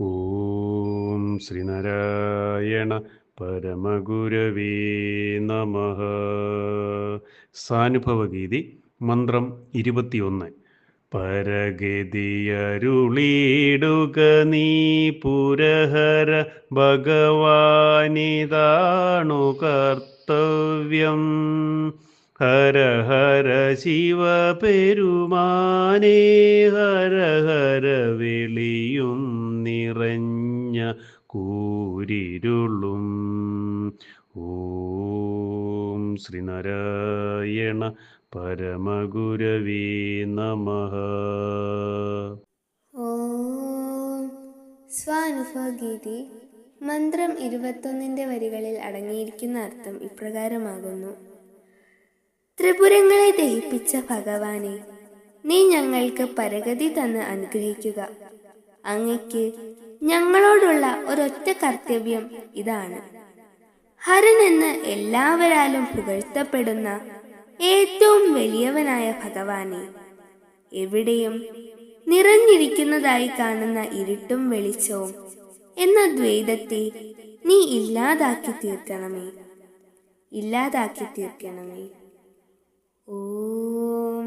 ഓം ശ്രീനാരായണ പരമഗുരവേ നമ. സാനുഭവഗീതി മന്ത്രം ഇരുപത്തിയൊന്ന്. പരഗതിയരുളീടുക നീ പുരഹര ഭഗവാനിതാണു കർത്തവ്യം. ഹര ഹര ശിവ പെരുമാനേ ഹര ഹര വിളിയും നിറഞ്ഞ കൂരിരുളും. ഓം ശ്രീനാരായണ പരമഗുരവേ നമ. സ്വാനുഭവഗീതി മന്ത്രം ഇരുപത്തൊന്നിന്റെ വരികളിൽ അടങ്ങിയിരിക്കുന്ന അർത്ഥം ഇപ്രകാരമാകുന്നു. ത്രിപുരങ്ങളെ ദഹിപ്പിച്ച ഭഗവാനെ നീ ഞങ്ങൾക്ക് പരഗതി തന്ന് അനുഗ്രഹിക്കുക. അങ്ങയ്ക്ക് ഞങ്ങളോടുള്ള ഒരൊറ്റ കർത്തവ്യം ഇതാണ്. ഹരൻ എന്ന് എല്ലാവരാലും പുകഴ്ത്തപ്പെടുന്ന ഏറ്റവും വലിയവനായ ഭഗവാനെ എവിടെയും നിറഞ്ഞിരിക്കുന്നതായി കാണുന്ന ഇരുട്ടും വെളിച്ചവും എന്ന ദ്വൈതത്തെ നീ ഇല്ലാതാക്കി തീർക്കണമേ. ഇല്ലാതാക്കി തീർക്കണമേ.